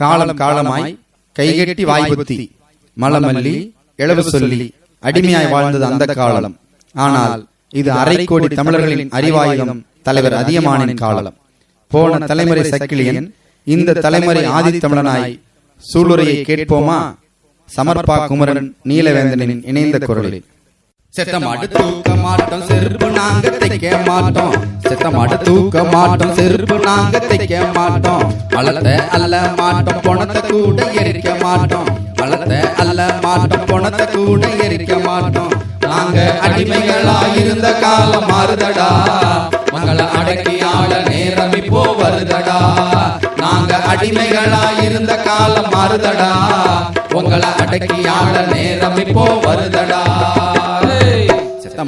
காலம் காலமாய் கைகட்டி வாய்புத்தி. மலமல்லி இளவு சொல்லி அடிமையாய் வாழ்ந்தது அந்த காலம். ஆனால் இது அரை கோடி தமிழர்களின் அறிவாயுதம் தலைவர் அதியமானின் காலம். போன தலைமுறை சக்கிலியன் இந்த தலைமுறை ஆதித்தமிழனாய் சூளுரையை கேட்போமா? சமர்பா குமரன் நீலவேந்தனின் இணைந்த குரலில். செத்தமாடு தூக்க மாட்டோம் செருப்பு நாங்க தைக்க மாட்டோம் செத்தமாடு தூக்க மாட்டோம் செருப்பு நாங்க தைக்க மாட்டோம் பழத்தை அல்ல மாட்டோம் பொணத்தை கூட எரிக்க மாட்டோம். பழத்தை அல்ல மாட்டோம் பொணத்தை கூட எரிக்க மாட்டோம். நாங்க அடிமைகளா இருந்த காலம் மாறுதடா. மங்களை அடக்கி ஆள நேரம் இப்போ வருதடா. நாங்க அடிமைகளா இருந்த காலம் மாறுதடா. உங்களை அடக்கி ஆள நேரம் இப்போ வருதடா.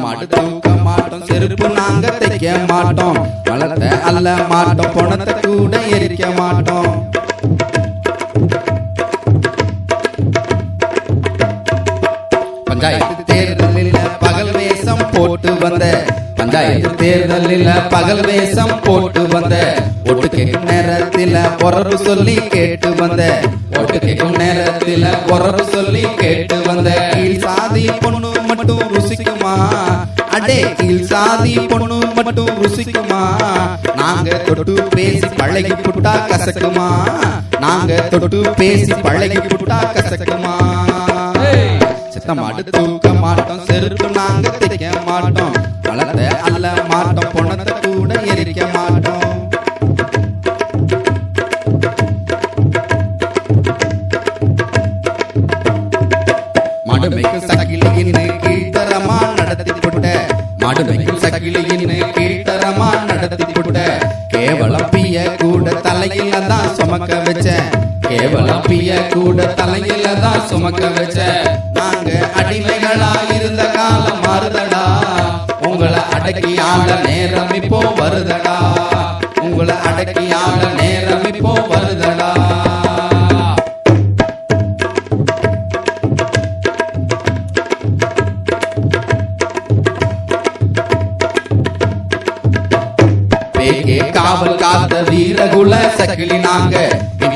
மாட்டோம் மாடு மாட்டோம் செருப்பு நாங்க தைக்க மாட்டோம். பழத்தை அல்ல மாட்டோம் பணத்தை கூட எரிக்க மாட்டோம். பஞ்சாயத்து தேர்தலில் பகல் வேஷம் போட்டு வந்த. பஞ்சாயத்து தேர்தலில் பகல் வேஷம் போட்டு வந்த. ஒட்டு கேட்கும் நேரத்தில் பொறவு சொல்லி கேட்டு வந்த. ஒட்டு கேட்கும் நேரத்தில் பொறவு சொல்லி கேட்டு வந்த. கீழ் சாதி பொண்ணு மட்டும் ருசிக்குமா? கீழ் சாதி பொண்ணு மட்டும் ருசிக்குமா? நாங்க தொட்டு பேசி பழகி புட்டா கசக்குமா? நாங்க தொட்டு பேசி பழகி புட்டா கசக்குமா? சித்தமாடு தூக்க மாட்டோம் செருப்பு நாங்க தைக்க மாட்டோம். வளர்த்த அல்ல மாட்டோம் பொணத்தை கூட எரிக்க மாட்டோம். மடுமைக்கு சக்கிலின்னு கீழ்த்தரமா நடத்தி மாடுமைக்கு சக்கிலின்னு கீழ்த்தரமா நடத்தி புட்ட. கேவலம் பிய கூட தலையில தான் சுமக்க வச்ச. கேவலம் பிய கூட தலையில தான் சுமக்க வச்ச. நாங்க அடிமைகளா இருந்த காலம் மாறுதடா. உங்களை அடக்கி ஆள நேரம் இப்போ வருதடா. உங்களை அடக்கி ஆள நேரம் இப்போ வருதடா. காவல் காத்த வீரகுல சகிலி நாங்க.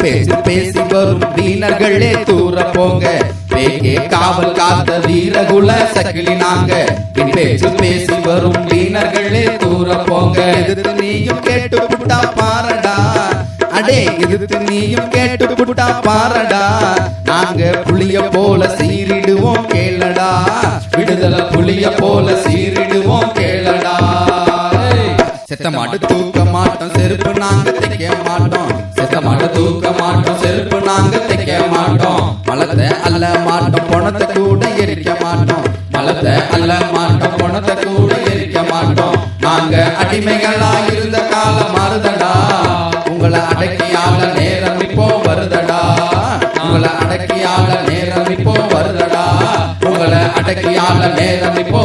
பேசி பேசி வரும் வீணர்களே தூர போங்க. பேகே காவல் காத்த வீரகுல சகிலி நாங்க. நீ பேசி பேசி வரும் வீணர்களே தூர போங்க. எதிர்த்து நீயும் கேட்டு புட்டா பாரடா. அடே எதிர்த்து நீயும் கேட்டு புட்டா பாரடா. நாங்க புளிய போல சீரிடுவோம் கேளடா. விடுதலை புளிய போல சீர் செத்த மாட்டு தூக்க மாட்டோம் செருப்பு நாங்க தைக்க மாட்டோம். செத்த மாட்டு தூக்க மாட்டோம் செருப்பு நாங்க தைக்க மாட்டோம். மலத்தை அல்ல மாட்டோம். பணத்தை கூட எரிக்க மாட்டோம். மலத்தை அல்ல மாட்டோம். பணத்தை கூட எரிக்க மாட்டோம். நாங்க அடிமைகளா இருந்த காலம் மாறுதடா உங்களை அடக்கி நேரம் இப்போ வருதடா. உங்களை அடக்கி நேரம் இப்போ வருதடா. உங்களை அடக்கி நேரம் இப்போ